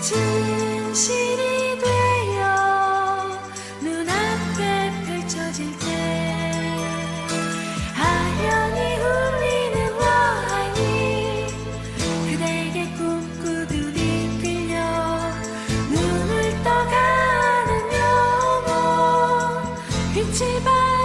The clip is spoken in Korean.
진실이 되어 눈앞에 펼쳐질 때 하연이 울리는 와인이 그대에게 꿈꾸듯이 끌려 눈을 떠가는 영혼 빛이 바